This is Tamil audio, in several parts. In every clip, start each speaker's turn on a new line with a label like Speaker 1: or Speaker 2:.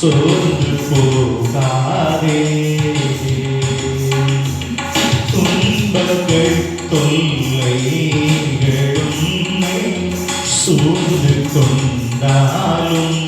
Speaker 1: சோர்ந்து போகாதே. துன்பங்கள் தொல்லைகளும் சூழ்ந்து கொண்டாலும்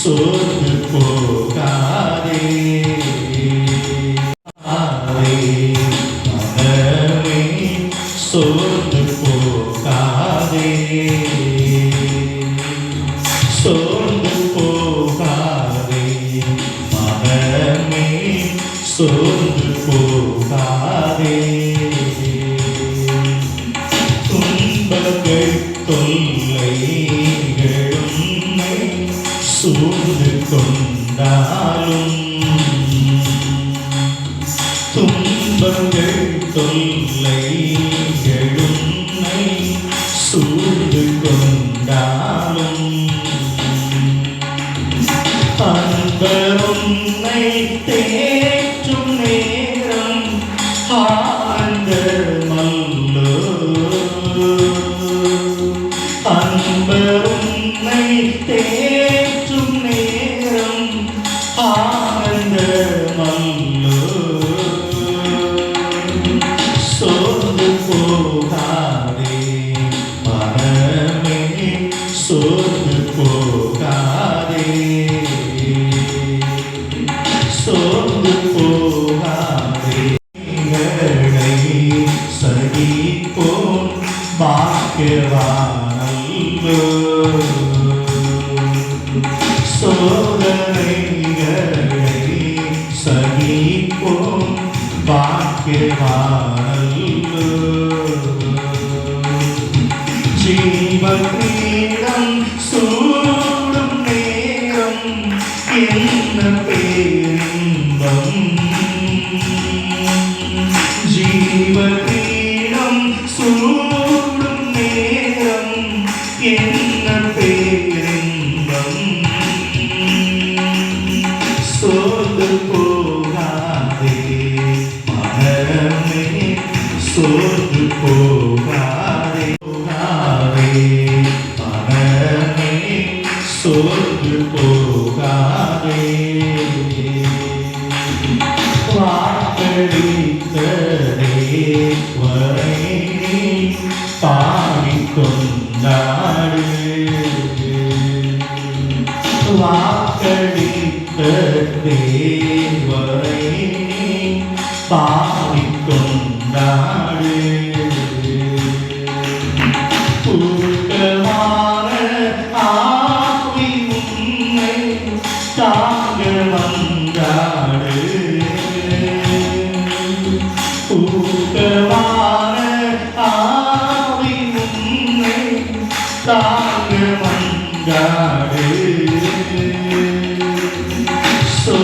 Speaker 1: சோர்ந்து போகாதே ஆதே மனமே சோர்ந்து போகாதே சோர்ந்து போகாதே மனமே சோர்ந்து சூழ்ந்து கொண்டாலும் துன்பங்கள் தொல்லைகளும் சூழ்ந்து கொண்டாலும் அன்பருன்னை தேற்றும் நேரம் ஆழ்ந்த மல்லோ பாக்கியவானல்லோ சோதனைகளை சகிப்போம் பாக்கியவானல்லோ ஜீவகிரீடம் சூடும் நேரம் என்ன பேரின்பம். ஜீவகிரீடம் போகாதே போகாதே. மனமே சோர்ந்து போகாதே. வாக்களித்ததே வரை பாடிக்கொண்டாடு வாக்களித்த தேவரை பா മഞ്ചാടേ സോ